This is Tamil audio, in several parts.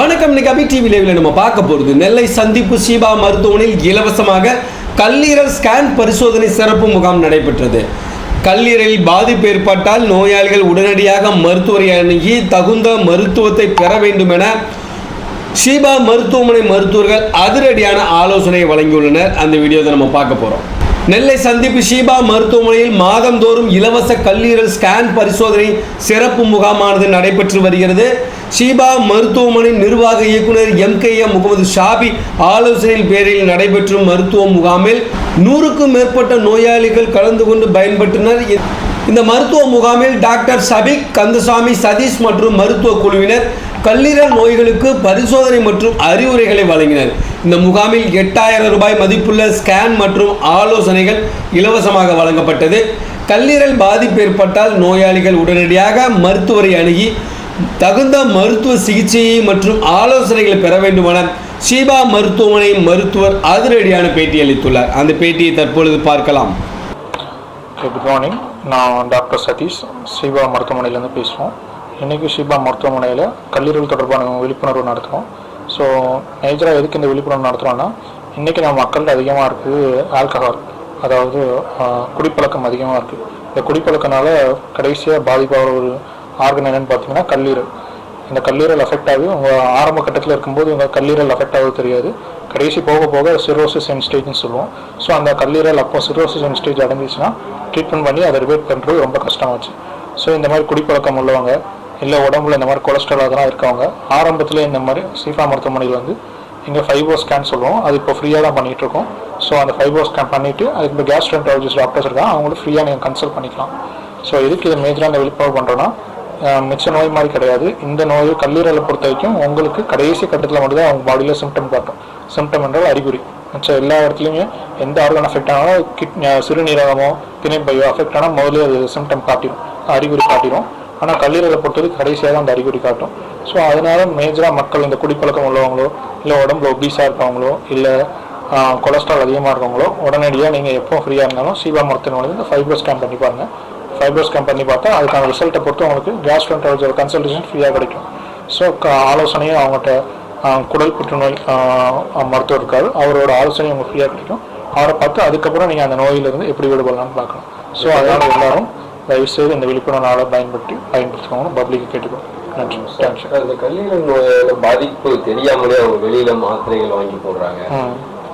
வணக்கம். இன்னைக்கு டிவி லைவ்ல நம்ம பார்க்க போகிறது நெல்லை சந்திப்பு சீபா மருத்துவமனையில் இலவசமாக கல்லீரல் ஸ்கேன் பரிசோதனை சிறப்பு முகாம் நடைபெற்றது. கல்லீரலில் பாதிப்பு ஏற்பட்டால் நோயாளிகள் உடனடியாக மருத்துவரை அணுகி தகுந்த மருத்துவத்தை பெற வேண்டும் என ஷீபா மருத்துவமனை மருத்துவர்கள் அதிரடியான ஆலோசனை வழங்கியுள்ளனர். அந்த வீடியோவை நம்ம பார்க்க போகிறோம் நெல்லை சந்திப்பு ஷீபா மருத்துவமனையில் மாதந்தோறும் இலவச கல்லீரல் ஸ்கேன் பரிசோதனை சிறப்பு முகாமானது நடைபெற்று வருகிறது. ஷீபா மருத்துவமனை நிர்வாக இயக்குனர் M K M Mohammed Shafi ஆலோசனையின் பேரில் நடைபெற்றும் மருத்துவ முகாமில் நூறுக்கும் மேற்பட்ட நோயாளிகள் கலந்து கொண்டு பயன்பெற்றனர். இந்த மருத்துவ முகாமில் டாக்டர் சபிக் கந்தசாமி சதீஷ் மற்றும் மருத்துவ குழுவினர் கல்லீரல் நோய்களுக்கு பரிசோதனை மற்றும் அறிவுரைகளை வழங்கினர். இந்த முகாமில் எட்டாயிரம் ரூபாய் மதிப்புள்ள ஸ்கேன் மற்றும் ஆலோசனைகள் இலவசமாக வழங்கப்பட்டது. கல்லீரல் பாதிப்பு ஏற்பட்டால் நோயாளிகள் உடனடியாக மருத்துவரை அணுகி தகுந்த மருத்துவ சிகிச்சையை மற்றும் ஆலோசனைகளை பெற வேண்டுமென ஷீபா மருத்துவமனை மருத்துவர் அதிரடியான பேட்டி அளித்துள்ளார். அந்த பேட்டியை தற்பொழுது பார்க்கலாம். குட் மார்னிங் நான் டாக்டர் சதீஷ். சிவா மருத்துவமனையிலேருந்து பேசுகிறோம் இன்றைக்கி ஷீபா மருத்துவமனையில் கல்லீரல் தொடர்பான விழிப்புணர்வு நடத்துகிறோம் ஸோ மேஜராக எதுக்கு இந்த விழிப்புணர்வு நடத்துகிறோன்னா இன்றைக்கி நம்ம மக்கள்கிட்ட அதிகமாக இருக்குது ஆல்கஹால். அதாவது குடிப்பழக்கம் அதிகமாக இருக்குது இந்த குடிப்பழக்கனால கடைசியாக பாதிப்பாகிற ஒரு ஆர்கன் என்னன்னு பார்த்தீங்கன்னா கல்லீரல். இந்த கல்லீரல் அஃபெக்ட் ஆகுது. உங்கள் ஆரம்ப கட்டத்தில் இருக்கும்போது உங்கள் கல்லீரல் அஃபெக்ட் ஆகுது தெரியாது. கடைசி போக போக சிரோசிஸ் என் ஸ்டேஜ்னு சொல்லுவோம். ஸோ அந்த கல்லீரல் அப்போ சிரோசிஸ் என் ஸ்டேஜ் அடைஞ்சிச்சுன்னா ட்ரீட்மெண்ட் பண்ணி அதை ரிவேட் பண்ணுறது ரொம்ப கஷ்டமாச்சு. ஸோ இந்த மாதிரி குடிப்பழக்கம் உள்ளவங்க இல்லை உடம்புல இந்த மாதிரி கொலஸ்ட்ரால் அதெல்லாம் இருக்கவங்க ஆரம்பத்தில் இந்த மாதிரி சீஃபா மருத்துவமனையில் வந்து இங்கே ஃபைபோ ஸ்கேன் சொல்லுவோம். அது இப்போ ஃப்ரீயாக தான் பண்ணிகிட்ருக்கோம் இருக்கோம் ஸோ அந்த ஃபைபோ ஸ்கேன் பண்ணிவிட்டு அதுக்கு இப்போ கேஸ்ட்ரன்டாலஜிஸ்ட் டாக்டர்ஸ் இருக்காங்க. அவங்களும் ஃப்ரீயாக நீங்கள் கன்சல்ட் பண்ணிக்கலாம். ஸோ எதுக்கு இதை மேஜராக இந்த விழிப்புணர்வு பண்ணுறோன்னா மிச்ச நோய் மாதிரி கிடையாது. இந்த நோய் கல்லீரலை பொறுத்த வரைக்கும் உங்களுக்கு கடைசி கட்டத்தில் மட்டும்தான் அவங்க பாடியில் சிம்டம் காட்டும் சிம்டம் என்றால் அறிகுறி. மிச்சம் எல்லா இடத்துலையுமே எந்த ஆர்கன் அஃபெக்ட் ஆனாலும் கிட் சிறுநீரகமோ திணைப்பையோ அஃபெக்ட் ஆனால் முதல்ல அது சிம்டம் காட்டிடும் அறிகுறி காட்டிடும் ஆனால் கல்லீரலை பொறுத்தவரைக்கும் கடைசியாக தான் அந்த அறிகுறி காட்டும். ஸோ அதனால மேஜராக மக்கள் இந்த குடிப்பழக்கம் உள்ளவங்களோ இல்லை உடம்புல ஒபீஸாக இருக்கவங்களோ இல்லை கொலஸ்ட்ரால் அதிகமாக இருக்கவங்களோ உடனடியாக நீங்கள் எப்போ ஃப்ரீயாக இருந்தாலும் சீபா மருத்துவமனையில் இந்த ஃபைபர் ஸ்கேன் பண்ணி பாருங்கள் ஃபைபர் ஸ்கேன் பண்ணி பார்த்தா அதுக்கான ரிசல்ட்டை பொறுத்து உங்களுக்கு கேஸ்ட்ரோன்டாலஜியோட கன்சல்டேஷன் ஃப்ரீயாக கிடைக்கும். ஸோ ஆலோசனையும் அவங்ககிட்ட குடல் புற்றுநோய் மருத்துவர் இருக்காரு. அவரோட ஆலோசனையும் உங்களுக்கு ஃப்ரீயாக கிடைக்கும். அவரை பார்த்து அதுக்கப்புறம் நீங்கள் அந்த நோயிலிருந்து எப்படி விடுபடலாம்னு பார்க்கலாம் ஸோ அதனால் எல்லாரும் தயவுசெய்து இந்த விழிப்புணர்வு நாளை பயன்படுத்தி பயன்படுத்துவாங்கன்னு பப்ளிக்கு கேட்டுக்கோம் நன்றி. அந்த கல்லீரல் நோயால பாதிப்பு தெரியாமலே அவங்க வெளியில மாத்திரைகள் வாங்கி போடுறாங்க.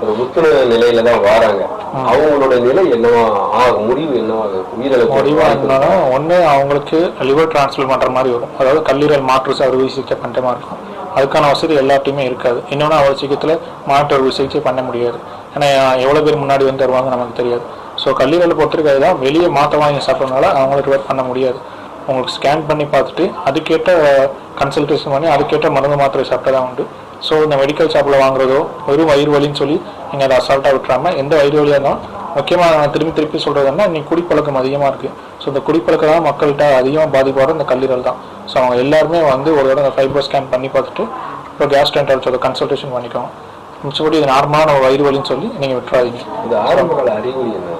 ஒரு முத்துண நிலையில தான் வாராங்க. அவங்களோட நிலை என்னவா ஆகும் முடிவு என்னவா உயிரிழப்பு முடிவாக இருந்தாலும் ஒன்று அவங்களுக்கு லிவர் டிரான்ஸ்ஃபர் பண்ணுற மாதிரி வரும். அதாவது கல்லீரல் மாற்று அறுவை சிகிச்சை பண்ணுற மாதிரி இருக்கும். அதுக்கான வசதி எல்லாத்தையுமே இருக்காது. இன்னொன்று அவ்வளோ சீக்கிரத்தில் மாற்று அறுவை சிகிச்சை பண்ண முடியாது. ஏன்னா எவ்வளோ பேர் முன்னாடி வந்து தருவாங்க நமக்கு தெரியாது. ஸோ கல்லீரலை பொறுத்திருக்கிறது தான் வெளியே மாற்ற வாங்கி சாப்பிட்றதுனால அவங்களுக்கு ரிவர்ட் பண்ண முடியாது. உங்களுக்கு ஸ்கேன் பண்ணி பார்த்துட்டு அதுக்கேற்ற கன்சல்டேஷன் பண்ணி அதுக்கேற்ற மருந்து மாத்திரை சாப்பிட்டா தான் உண்டு. ஸோ இந்த மெடிக்கல் ஷாப்பில் வாங்குறதோ வெறும் வயிறு வலின்னு சொல்லி நீங்கள் அதை அசால்ட்டாக விட்டுறாம எந்த வயிறு வலியாக இருந்தாலும் முக்கியமாக நான் திரும்பி திருப்பி சொல்கிறதுனா இன்னைக்கு குடிப்பழக்கம் அதிகமாக இருக்குது ஸோ இந்த குடிப்பழக்கம் தான் மக்கள்கிட்ட அதிகமாக பாதிப்பாடு இந்த கல்லீரல் தான். ஸோ அவங்க எல்லாருமே வந்து ஒரு தடவை ஃபைபர் ஸ்கேன் பண்ணி பார்த்துட்டு இப்போ கேஸ்ட்ரென்டாலஜோட கன்சல்டேஷன் பண்ணிக்கோங்க மிச்சபடி இது நார்மலான ஒரு வயிறு வலின்னு சொல்லி நீங்கள் விட்டுறாதீங்க. இது ஆரம்ப கால அறிகுறி என்ன?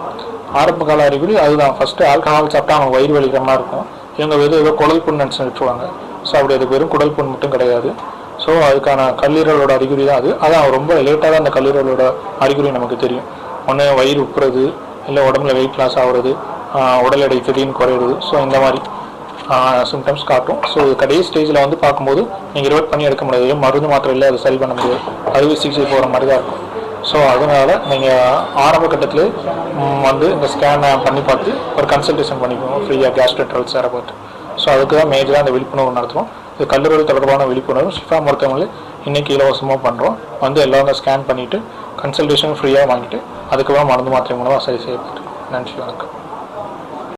ஆரம்ப கால அறிகுறி அதுதான். ஃபர்ஸ்ட் ஆல்கஹால் சாப்பிட்டா அவங்க வயிறு வலிக்கிற மாதிரி இருக்கும். இவங்க வெறும் ஏதோ குடல் புண் நினச்சி விட்டுருவாங்க ஸோ அப்படி அது வெறும் குடல் புண் மட்டும் கிடையாது. ஸோ அதுக்கான கல்லீரலோட அறிகுறி தான் அது. அதான் ரொம்ப லேட்டாக தான் அந்த கல்லீரலோட அறிகுறி நமக்கு தெரியும். ஒன்று வயிறு உப்புறது இல்லை உடம்புல வெயிட் லாஸ் ஆகுறது உடல் எடை திடீர்னு குறையிறது. ஸோ இந்த மாதிரி சிம்டம்ஸ் காட்டும். ஸோ கடைசி ஸ்டேஜில் வந்து பார்க்கும்போது நீங்கள் ரிவர்ட் பண்ணி எடுக்க முடியாது. மருந்து மாத்திரம் இல்லை அதை சரி பண்ண முடியாது. அறுவை சிகிச்சை போகிற மாதிரி தான் இருக்கும். ஸோ அதனால நீங்கள் ஆரம்ப கட்டத்தில் வந்து இந்த ஸ்கேனை பண்ணி பார்த்து ஒரு கன்சல்டேஷன் பண்ணிக்கணும் ஃப்ரீயாக கேஸ்ட்ரெட்ரல் சேர பார்த்து ஸோ அதுக்கு தான் மேஜராக அந்த விழிப்புணர்வு நடத்துகிறோம் இது கல்லூரிகள் தொடர்பான விழிப்புணர்வு. ஷிஃபா மருத்துவமனையில் இன்றைக்கி இலவசமாக பண்ணுறோம் வந்து எல்லாரும் ஸ்கேன் பண்ணிவிட்டு கன்சல்டேஷன் ஃப்ரீயாக வாங்கிட்டு அதுக்கப்புறம் மருந்து மாத்திரை மூலமாக சரி செய்யப்பட்டு நன்றி வணக்கம்.